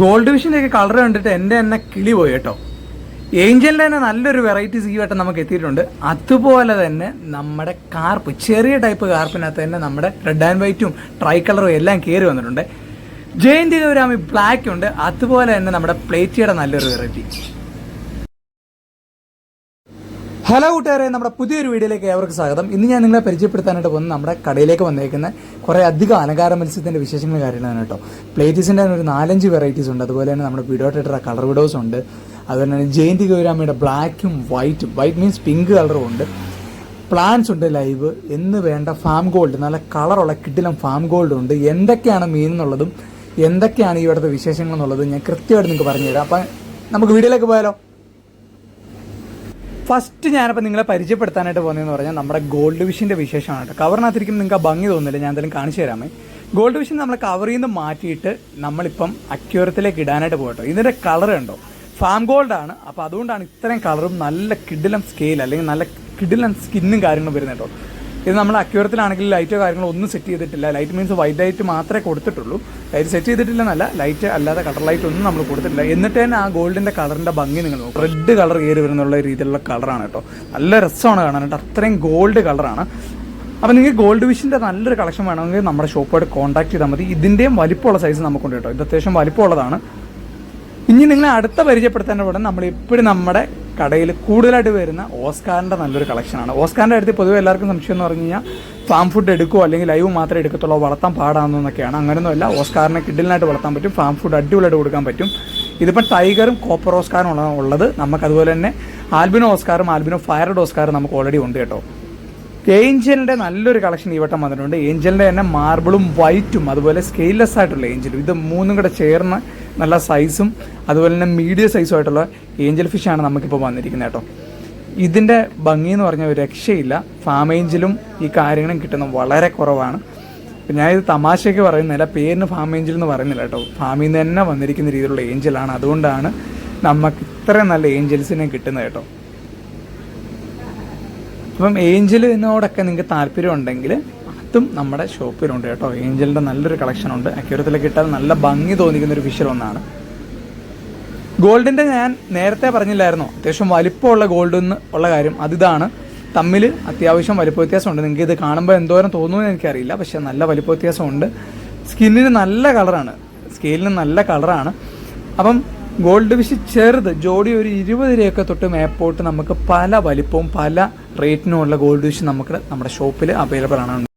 Gold വിഷന്റെ ഒക്കെ colour കണ്ടിട്ട് എന്റെ തന്നെ കിളി പോയി കേട്ടോ. ഏഞ്ചലിന്റെ തന്നെ നല്ലൊരു വെറൈറ്റീസ് ഈ വട്ടം നമുക്ക് എത്തിയിട്ടുണ്ട്. അതുപോലെ തന്നെ നമ്മുടെ കാർപ്പ് ചെറിയ ടൈപ്പ് കാർപ്പിനകത്ത് തന്നെ നമ്മുടെ റെഡ് ആൻഡ് വൈറ്റും ട്രൈ കളറും എല്ലാം കയറി വന്നിട്ടുണ്ട്. ജയന്തി ഗൗരാമി ബ്ലാക്ക് ഉണ്ട്. അതുപോലെ തന്നെ നമ്മുടെ പ്ലേറ്റിയുടെ നല്ലൊരു വെറൈറ്റി ഹലോ കൂട്ടുകാരെ നമ്മുടെ പുതിയൊരു വീഡിയോയിലേക്ക് ഏവർക്ക് സ്വാഗതം. ഇന്ന് ഞാൻ നിങ്ങളെ പരിചയപ്പെടുത്താനായിട്ട് പോകുന്നത് നമ്മുടെ കടയിലേക്ക് വന്നേക്കുന്ന കുറേ അധികം അലങ്കാര മത്സ്യത്തിന്റെ വിശേഷങ്ങൾ കാര്യങ്ങളാണ് കേട്ടോ. പ്ലേറ്റീസിന്റെ ഒരു നാലഞ്ച് വെറൈറ്റീസ് ഉണ്ട്. അതുപോലെ തന്നെ നമ്മുടെ വിഡോ ടേറ്റർ കളർ വിഡോസ് ഉണ്ട്. അതുപോലെ തന്നെ ജയന്തി ഗൗരാമയുടെ ബ്ലാക്കും വൈറ്റും വൈറ്റ് മീൻസ് പിങ്ക് കളറും ഉണ്ട്. പ്ലാന്റ്സ് ഉണ്ട് ലൈവ് എന്ന് വേണ്ട ഫാം ഗോൾഡ് നല്ല കളറുള്ള കിഡിലും ഫാം ഗോൾഡ് ഉണ്ട്. എന്തൊക്കെയാണ് മീൻ എന്നുള്ളതും എന്തൊക്കെയാണ് ഇവിടുത്തെ വിശേഷങ്ങൾ എന്നുള്ളതും ഞാൻ കൃത്യമായിട്ട് നിങ്ങൾക്ക് പറഞ്ഞുതരാം. അപ്പം നമുക്ക് വീഡിയോയിലേക്ക് പോയാലോ? ഫസ്റ്റ് ഞാനിപ്പോൾ നിങ്ങളെ പരിചയപ്പെടുത്താനായിട്ട് പോകുന്നതെന്ന് പറഞ്ഞാൽ നമ്മുടെ ഗോൾഡ് വിഷിന്റെ വിശേഷമാണ് കേട്ടോ. കവറിനകത്തിരിക്കും നിങ്ങൾക്ക് ഭംഗി തോന്നുന്നില്ല. ഞാൻ എന്തായാലും കാണിച്ചു തരാമേ. ഗോൾഡ് വിഷൻ നമ്മൾ കവറിൽ നിന്ന് മാറ്റിയിട്ട് നമ്മളിപ്പം അക്യൂറത്തിലേക്ക് ഇടാനായിട്ട് പോകട്ടോ ഇതിന്റെ കളർ ഉണ്ടോ ഫാം ഗോൾഡ് ആണ്. അപ്പോൾ അതുകൊണ്ടാണ് ഇത്രയും കളറും നല്ല കിഡിലം സ്കെയിൽ അല്ലെങ്കിൽ നല്ല കിഡിലം സ്കിന്നും കാര്യങ്ങളും വരുന്നത് കേട്ടോ. ഇത് നമ്മൾ അക്യൂറത്തിലാണെങ്കിൽ ലൈറ്റോ കാര്യങ്ങളോ ഒന്നും സെറ്റ് ചെയ്തിട്ടില്ല. ലൈറ്റ് മീൻസ് വൈറ്റ് ലൈറ്റ് മാത്രമേ കൊടുത്തിട്ടുള്ളൂ. ലൈറ്റ് സെറ്റ് ചെയ്തിട്ടില്ലെന്നല്ല ലൈറ്റ് അല്ലാതെ കളർ ലൈറ്റ് ഒന്നും നമ്മൾ കൊടുത്തിട്ടില്ല. എന്നിട്ട് തന്നെ ആ ഗോൾഡിന്റെ കളറിന്റെ ഭംഗി നിങ്ങൾ നോക്കും. റെഡ് കളർ കയറി വരുന്നുള്ള രീതിയിലുള്ള കളറാണ് കേട്ടോ. നല്ല രസമാണ് കാണാനായിട്ട് അത്രയും ഗോൾഡ് കളറാണ് അപ്പോൾ നിങ്ങൾക്ക് ഗോൾഡ് വിഷിന്റെ നല്ലൊരു കളക്ഷൻ വേണമെങ്കിൽ നമ്മുടെ ഷോപ്പായിട്ട് കോൺടാക്ട് ചെയ്താൽ മതി. ഇതിന്റെയും വലിപ്പമുള്ള സൈസ് നമുക്കുണ്ട് കേട്ടോ. ഇത് അത്യാവശ്യം വലിപ്പമുള്ളതാണ്. ഇനി നിങ്ങളെ അടുത്ത പരിചയപ്പെടുത്തേണ്ട ഉടനെ നമ്മൾ എപ്പോഴും നമ്മുടെ കടയിൽ കൂടുതലായിട്ട് വരുന്ന ഓസ്കാറിന്റെ നല്ലൊരു കളക്ഷനാണ്. ഓസ്കാറിന്റെ അടുത്ത് പൊതുവെ എല്ലാവർക്കും സംശയം എന്ന് പറഞ്ഞു കഴിഞ്ഞാൽ ഫാം ഫുഡ് എടുക്കുമോ അല്ലെങ്കിൽ ലൈവ് മാത്രമേ എടുക്കത്തുള്ളൂ വളർത്താൻ പാടാണെന്നൊക്കെയാണ് അങ്ങനെയൊന്നുമല്ല ഓസ്കാറിനെ കിഡിലിനായിട്ട് വളർത്താൻ പറ്റും ഫാം ഫുഡ് അടിപൊളിയായിട്ട് കൊടുക്കാൻ പറ്റും. ഇതിപ്പം ടൈഗറും കോപ്പർ ഓസ്കാറും ഉള്ള ഉള്ളത് നമുക്ക് അതുപോലെ തന്നെ ആൽബിനോ ഓസ്കാറും ആൽബിനോ ഫയർഡ് ഓസ്കാറും നമുക്ക് ഓൾറെഡി ഉണ്ട് കേട്ടോ. ഏഞ്ചലിന്റെ നല്ലൊരു കളക്ഷൻ ഈ വട്ടം വന്നിട്ടുണ്ട്. ഏഞ്ചലിന്റെ തന്നെ മാർബിളും വൈറ്റും അതുപോലെ സ്കെയിൽലെസ് ആയിട്ടുള്ള ഏഞ്ചലും. ഇത് മൂന്നും കൂടെ ചേർന്ന് നല്ല സൈസും അതുപോലെ തന്നെ മീഡിയം സൈസുമായിട്ടുള്ള ഏഞ്ചൽ ഫിഷാണ് നമുക്കിപ്പോൾ വന്നിരിക്കുന്നത് കേട്ടോ. ഇതിന്റെ ഭംഗി എന്ന് പറഞ്ഞാൽ ഒരു രക്ഷയില്ല. ഫാം ഏഞ്ചലും ഈ കാര്യങ്ങളും കിട്ടുന്നത് വളരെ കുറവാണ്. ഞാൻ ഇത് തമാശയ്ക്ക് പറയുന്നില്ല. പേരിന് ഫാം ഏഞ്ചൽ എന്ന് പറയുന്നില്ല കേട്ടോ. ഫാമിൽ നിന്ന് തന്നെ വന്നിരിക്കുന്ന രീതിയിലുള്ള ഏഞ്ചലാണ് അതുകൊണ്ടാണ് നമുക്ക് ഇത്ര നല്ല ഏഞ്ചൽസിനെ കിട്ടുന്നത് കേട്ടോ. അപ്പം ഏഞ്ചലിനോടൊക്കെ നിങ്ങൾക്ക് താല്പര്യം ഉണ്ടെങ്കിൽ അതും നമ്മുടെ ഷോപ്പിലുണ്ട് കേട്ടോ. ഏഞ്ചലിന്റെ നല്ലൊരു കളക്ഷൻ ഉണ്ട്. അക്യൂരത്തിൽ കിട്ടാൻ നല്ല ഭംഗി തോന്നിക്കുന്ന ഒരു ഫിഷർ ഒന്നാണ്. ഗോൾഡിന്റെ ഞാൻ നേരത്തെ പറഞ്ഞില്ലായിരുന്നു. അത്യാവശ്യം വലിപ്പമുള്ള ഗോൾഡ് എന്ന് ഉള്ള കാര്യം. അതിതാണ് തമ്മിൽ അത്യാവശ്യം വലിപ്പ വ്യത്യാസമുണ്ട്. നിങ്ങൾക്ക് ഇത് കാണുമ്പോൾ എന്തോരം തോന്നുമെന്ന് എനിക്കറിയില്ല. പക്ഷേ നല്ല വലിപ്പ വ്യത്യാസമുണ്ട്. സ്കിന്നിന് നല്ല കളറാണ്. സ്കെയിലിന് നല്ല കളറാണ്. അപ്പം ഗോൾഡ് വിഷ് ചെറുത് ജോഡി ഒരു ഇരുപത് രൂപയൊക്കെ തൊട്ട് മേപ്പോട്ട് നമുക്ക് പല വലിപ്പവും പല റേറ്റിനുമുള്ള ഗോൾഡ് വിഷ് നമുക്ക് നമ്മുടെ ഷോപ്പിൽ അവൈലബിൾ ആണ്.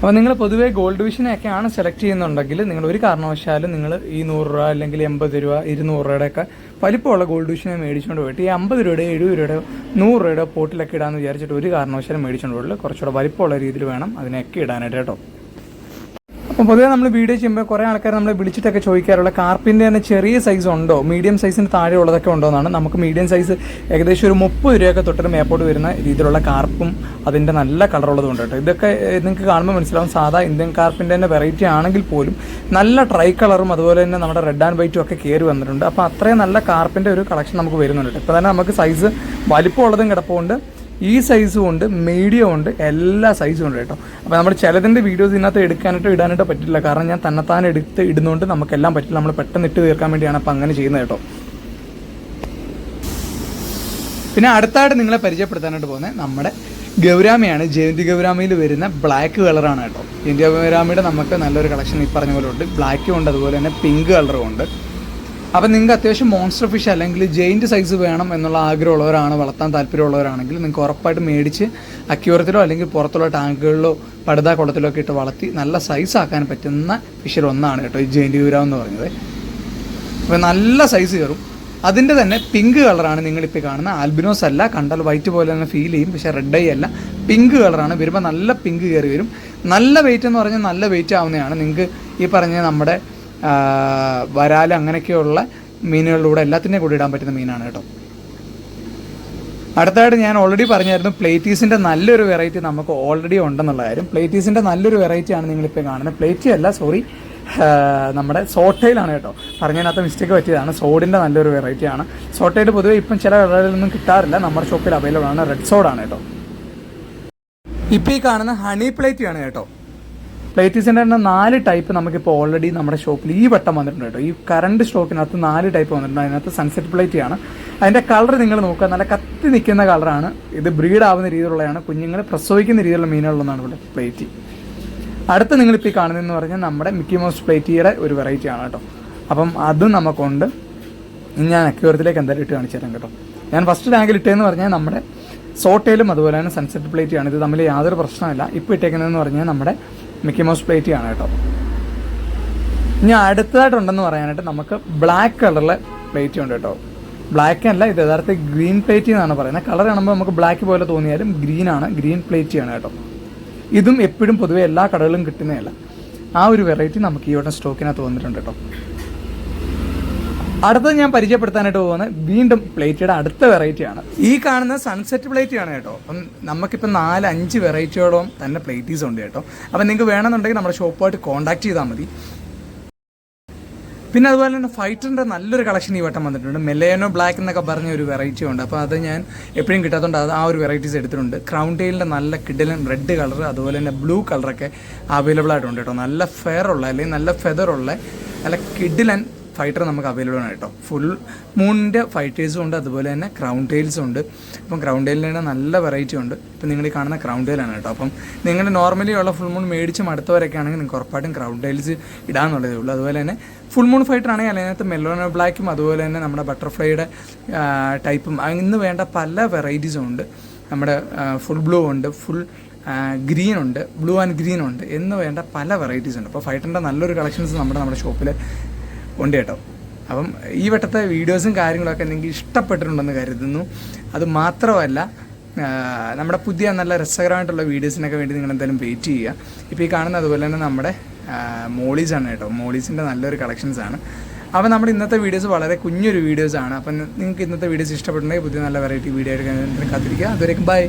അപ്പോൾ നിങ്ങൾ പൊതുവേ ഗോൾഡ് വിഷനൊക്കെയാണ് സെലക്ട് ചെയ്യുന്നുണ്ടെങ്കിൽ നിങ്ങൾ ഒരു കാരണവശാലും നിങ്ങൾ ഈ നൂറ് രൂപ അല്ലെങ്കിൽ എൺപത് രൂപ ഇരുന്നൂറ് രൂപയുടെയൊക്കെ വലിപ്പമുള്ള ഗോൾഡ് വിഷനെ മേടിച്ചുകൊണ്ട് പോയിട്ട് ഈ അമ്പത് രൂപയുടെ എഴുപത് രൂപയുടെ നൂറ് രൂപയുടെ പോട്ടിലൊക്കെ ഇടാമെന്ന് വിചാരിച്ചിട്ട് ഒരു കാരണവശാലും മേടിച്ചുകൊണ്ട് പോയില്ല കുറച്ചുകൂടെ വലിപ്പമുള്ള രീതിയിൽ വേണം അതിനൊക്കെ ഇടാനായിട്ട് കേട്ടോ. അപ്പോൾ പൊതുവെ നമ്മൾ വീഡിയോ ചെയ്യുമ്പോൾ കുറേ ആൾക്കാർ നമ്മൾ വിളിച്ചിട്ടൊക്കെ ചോദിക്കാറുള്ള കാർപ്പിന്റെ തന്നെ ചെറിയ സൈസ് ഉണ്ടോ? മീഡിയം സൈസിന് താഴെ ഉള്ളതൊക്കെ ഉണ്ടോ എന്നാണ്. നമുക്ക് മീഡിയം സൈസ് ഏകദേശം ഒരു മുപ്പത് രൂപയൊക്കെ തൊട്ടൊരു മേപ്പോട്ട് വരുന്ന രീതിയിലുള്ള കാർപ്പും അതിന്റെ നല്ല കളറുള്ളതും ഉണ്ട് കേട്ടോ. ഇതൊക്കെ നിങ്ങൾക്ക് കാണുമ്പോൾ മനസ്സിലാവും. സാധാ ഇന്ത്യൻ കാർപ്പിന്റെ തന്നെ വെറൈറ്റി ആണെങ്കിൽ പോലും നല്ല ട്രൈ കളറും അതുപോലെ തന്നെ നമ്മുടെ റെഡ് ആൻഡ് വൈറ്റും ഒക്കെ കയറി വന്നിട്ടുണ്ട്. അപ്പോൾ അത്രയും നല്ല കാർപ്പിന്റെ ഒരു കളക്ഷൻ നമുക്ക് വരുന്നുണ്ട് ഇപ്പോൾ തന്നെ നമുക്ക് സൈസ് വലിപ്പമുള്ളതും കിടപ്പുണ്ട്. ഈ സൈസും ഉണ്ട് മീഡിയം ഉണ്ട് എല്ലാ സൈസും ഉണ്ട് കേട്ടോ. അപ്പോൾ നമ്മൾ ചിലതിന്റെ വീഡിയോസ് ഇതിനകത്ത് എടുക്കാനായിട്ടോ ഇടാനായിട്ടോ പറ്റില്ല. കാരണം ഞാൻ തന്നെത്താൻ എടുത്ത് ഇടുന്നതുകൊണ്ട് നമുക്കെല്ലാം പറ്റില്ല. നമ്മൾ പെട്ടെന്ന് ഇട്ട് തീർക്കാൻ വേണ്ടിയാണ് അപ്പോൾ അങ്ങനെ ചെയ്യുന്നത് കേട്ടോ. പിന്നെ അടുത്തായിട്ട് നിങ്ങളെ പരിചയപ്പെടുത്താനായിട്ട് പോകുന്നത് നമ്മുടെ ഗൗരാമയാണ്. ജയന്തി ഗൗരാമയിൽ വരുന്ന ബ്ലാക്ക് കളറാണ് കേട്ടോ. ജയന്തി ഗൗരാമയുടെ നമുക്ക് നല്ലൊരു കളക്ഷൻ ഈ പറഞ്ഞ പോലെ ഉണ്ട്. ബ്ലാക്കും ഉണ്ട് അതുപോലെ തന്നെ പിങ്ക് കളറും ഉണ്ട്. അപ്പം നിങ്ങൾക്ക് അത്യാവശ്യം മോൺസ്റ്റർ ഫിഷ് അല്ലെങ്കിൽ ജെയിന്റ് സൈസ് വേണം എന്നുള്ള ആഗ്രഹമുള്ളവരാണ് വളർത്താൻ താല്പര്യമുള്ളവരാണെങ്കിൽ നിങ്ങൾക്ക് ഉറപ്പായിട്ട് മേടിച്ച് അക്യൂറത്തിലോ അല്ലെങ്കിൽ പുറത്തുള്ള ടാങ്കുകളിലോ പടുതാ കുളത്തിലോ ഒക്കെ ഇട്ട് വളർത്തി നല്ല സൈസ് ആക്കാൻ പറ്റുന്ന ഫിഷിൽ ഒന്നാണ് കേട്ടോ ഈ ജെയിന്റ് ഗൗരാം എന്ന് പറയുന്നത് അപ്പോൾ നല്ല സൈസ് കയറും. അതിന്റെ തന്നെ പിങ്ക് കളറാണ് നിങ്ങളിപ്പോൾ കാണുന്ന ആൽബിനോസ് അല്ല കണ്ടാൽ വൈറ്റ് പോലെ തന്നെ ഫീൽ ചെയ്യും പക്ഷേ റെഡ് ഐ അല്ല. പിങ്ക് കളറാണ് വരുമ്പോൾ നല്ല പിങ്ക് കയറി വരും. നല്ല വെയിറ്റ് എന്ന് പറഞ്ഞാൽ നല്ല വെയിറ്റ് ആവുന്നതാണ്. നിങ്ങൾക്ക് ഈ പറഞ്ഞ നമ്മുടെ ആ, വരാൽ അങ്ങനെയൊക്കെയുള്ള മീനുകളിലൂടെ എല്ലാത്തിന്റെയും കൂടി ഇടാൻ പറ്റുന്ന മീനാണ് കേട്ടോ. അടുത്തായിട്ട് ഞാൻ ഓൾറെഡി പറഞ്ഞായിരുന്നു പ്ലേറ്റീസിന്റെ നല്ലൊരു വെറൈറ്റി നമുക്ക് ഓൾറെഡി ഉണ്ടെന്നുള്ള കാര്യം. പ്ലേറ്റീസിന്റെ നല്ലൊരു വെറൈറ്റിയാണ് നിങ്ങളിപ്പോൾ കാണുന്നത്. പ്ലേറ്റി അല്ല സോറി നമ്മുടെ സോട്ടയിലാണ് കേട്ടോ. പറഞ്ഞതിനകത്ത് മിസ്റ്റേക്ക് പറ്റിയതാണ്. സോഡിന്റെ നല്ലൊരു വെറൈറ്റിയാണ് സോട്ടയിൽ പൊതുവേ ഇപ്പം ചില കടകളിലൊന്നും കിട്ടാറില്ല. നമ്മുടെ ഷോപ്പിൽ അവൈലബിൾ ആണ്. റെഡ് സോഡാണ് കേട്ടോ. ഇപ്പോൾ ഈ കാണുന്ന ഹണി പ്ലേറ്റ് ആണ് കേട്ടോ. പ്ലേറ്റീസിന്റെ തന്നെ നാല് ടൈപ്പ് നമുക്കിപ്പോൾ ഓൾറെഡി നമ്മുടെ ഷോപ്പിൽ ഈ വട്ടം വന്നിട്ടുണ്ട് ഈ കറണ്ട് സ്റ്റോക്കിനകത്ത് നാല് ടൈപ്പ് വന്നിട്ടുണ്ട്. അതിനകത്ത് സൺസെറ്റ് പ്ലേറ്റ് ആണ് അതിന്റെ കളർ നിങ്ങൾ നോക്കുക. നല്ല കത്തി നിൽക്കുന്ന കളറാണ് ഇത് ബ്രീഡ് ആവുന്ന രീതിയിലുള്ളതാണ് കുഞ്ഞുങ്ങൾ പ്രസവിക്കുന്ന രീതിയിലുള്ള മീനുകളൊന്നാണ് ഇവിടെ പ്ലേറ്റ് അടുത്ത് നിങ്ങളിപ്പോൾ ഈ കാണുന്നതെന്ന് പറഞ്ഞാൽ നമ്മുടെ മിക്കി മോസ് പ്ലേറ്റിയുടെ ഒരു വെറൈറ്റി ആണ് കേട്ടോ. അപ്പം അതും നമുക്കുണ്ട്. ഞാൻ അക്യൂറത്തിലേക്ക് എന്തായാലും ഇട്ട് കാണിച്ചു തരാം കേട്ടോ. ഞാൻ ഫസ്റ്റ് ടാങ്കിൽ ഇട്ടതെന്ന് പറഞ്ഞാൽ നമ്മുടെ സോട്ടയിലും അതുപോലെ തന്നെ സൺസെറ്റ് പ്ലേറ്റ് ആണ് ഇത് തമ്മിൽ യാതൊരു പ്രശ്നമില്ല ഇപ്പോൾ ഇട്ടേക്കുന്നതെന്ന് പറഞ്ഞാൽ നമ്മുടെ മിക്കി മൗസ് പ്ലേറ്റ് ആണ് കേട്ടോ. ഇനി അടുത്തതായിട്ടുണ്ടെന്ന് പറയാനായിട്ട് നമുക്ക് ബ്ലാക്ക് കളറിലെ പ്ലേറ്റ് ഉണ്ട് കേട്ടോ. ബ്ലാക്ക് അല്ല ഇത് യഥാർത്ഥ ഗ്രീൻ പ്ലേറ്റ് എന്നാണ് പറയുന്നത്. കളർ കാണുമ്പോൾ നമുക്ക് ബ്ലാക്ക് പോലെ തോന്നിയാലും ഗ്രീൻ ആണ് ഗ്രീൻ പ്ലേറ്റ് ആണ് കേട്ടോ. ഇതും എപ്പോഴും പൊതുവേ എല്ലാ കടകളിലും കിട്ടുന്നതല്ല. ആ ഒരു വെറൈറ്റി നമുക്ക് ഈ വട്ടം സ്റ്റോക്കിനകത്ത് വന്നിട്ടുണ്ട് കേട്ടോ. അടുത്തത് ഞാൻ പരിചയപ്പെടുത്താനായിട്ട് പോകുന്നത് വീണ്ടും പ്ലേറ്റിയുടെ അടുത്ത വെറൈറ്റിയാണ് ഈ കാണുന്ന സൺസെറ്റ് പ്ലേറ്റ് ആണ് കേട്ടോ. അപ്പം നമുക്കിപ്പോൾ നാല് അഞ്ച് വെറൈറ്റിയോളം തന്നെ പ്ലേറ്റീസ് ഉണ്ട് കേട്ടോ. അപ്പം നിങ്ങൾക്ക് വേണമെന്നുണ്ടെങ്കിൽ നമ്മുടെ ഷോപ്പുമായിട്ട് കോൺടാക്ട് ചെയ്താൽ മതി. പിന്നെ അതുപോലെ തന്നെ ഫൈറ്ററിന്റെ നല്ലൊരു കളക്ഷൻ ഈ വട്ടം വന്നിട്ടുണ്ട്. മെലേനോ ബ്ലാക്ക് എന്നൊക്കെ പറഞ്ഞ ഒരു വെറൈറ്റി ഉണ്ട്. അപ്പോൾ അത് ഞാൻ എപ്പോഴും കിട്ടാത്തതുകൊണ്ട് അത് ആ ഒരു വെറൈറ്റീസ് എടുത്തിട്ടുണ്ട്. ക്രൗൺ ടെയിലിന്റെ നല്ല കിഡിലും റെഡ് കളർ അതുപോലെ തന്നെ ബ്ലൂ കളറൊക്കെ അവൈലബിൾ ആയിട്ടുണ്ട് കേട്ടോ. നല്ല ഫെയർ ഉള്ള അല്ലെങ്കിൽ നല്ല ഫെദർ ഉള്ള നല്ല കിഡിലൻ ഫൈറ്റർ നമുക്ക് അവൈലബിൾ ആണ് കേട്ടോ. ഫുൾ മൂണിന്റെ ഫൈറ്റേഴ്സും ഉണ്ട് അതുപോലെ തന്നെ ക്രൗൺ ടെയിൽസും ഉണ്ട്. അപ്പം ക്രൗൺ ടെയിലിന്റെ നല്ല വെറൈറ്റി ഉണ്ട്. ഇപ്പം നിങ്ങൾ ഈ കാണുന്ന ക്രൗൺ ടെയിലാണ് കേട്ടോ. അപ്പം നിങ്ങൾ നോർമലി ഉള്ള ഫുൾ മൂൺ മേടിച്ച് മടുത്തവരൊക്കെ ആണെങ്കിൽ നിങ്ങൾക്ക് ഉറപ്പായിട്ടും ക്രൗൺ ടൈൽസ് ഇടാന്നുള്ളതേ ഉള്ളൂ. അതുപോലെ തന്നെ ഫുൾ മൂൺ ഫൈറ്റർ ആണെങ്കിൽ അതിനകത്ത് മെല്ലോണ ബ്ലാക്കും അതുപോലെ തന്നെ നമ്മുടെ ബട്ടർഫ്ലൈയുടെ ടൈപ്പും ഇന്ന് വേണ്ട പല വെറൈറ്റീസും ഉണ്ട്. നമ്മുടെ ഫുൾ ബ്ലൂ ഉണ്ട് ഫുൾ ഗ്രീൻ ഉണ്ട് ബ്ലൂ ആൻഡ് ഗ്രീൻ ഉണ്ട്. എന്ന് വേണ്ട പല വെറൈറ്റീസ് ഉണ്ട്. അപ്പോൾ ഫൈറ്ററിന്റെ നല്ലൊരു കളക്ഷൻസ് നമ്മുടെ നമ്മുടെ ഷോപ്പിൽ ഉണ്ട് കേട്ടോ. അപ്പം ഈ വട്ടത്തെ വീഡിയോസും കാര്യങ്ങളൊക്കെ നിങ്ങൾക്ക് ഇഷ്ടപ്പെട്ടിട്ടുണ്ടെന്ന് കരുതുന്നു. അത് മാത്രമല്ല നമ്മുടെ പുതിയ നല്ല രസകരമായിട്ടുള്ള വീഡിയോസിനൊക്കെ വേണ്ടി നിങ്ങൾ എന്തായാലും വെയിറ്റ് ചെയ്യുക. ഇപ്പോൾ ഈ കാണുന്ന അതുപോലെ തന്നെ നമ്മുടെ മോളീസ് ആണ് കേട്ടോ. മോളീസിന്റെ നല്ലൊരു കളക്ഷൻസ് ആണ്. അപ്പോൾ നമ്മുടെ ഇന്നത്തെ വീഡിയോസ് വളരെ കുഞ്ഞൊരു വീഡിയോസ് ആണ്. അപ്പം നിങ്ങൾക്ക് ഇന്നത്തെ വീഡിയോസ് ഇഷ്ടപ്പെട്ടുണ്ടെങ്കിൽ പുതിയ നല്ല വെറൈറ്റി വീഡിയോ ആയിട്ട് കാത്തിരിക്കുക. അതുവരേക്കും ബൈ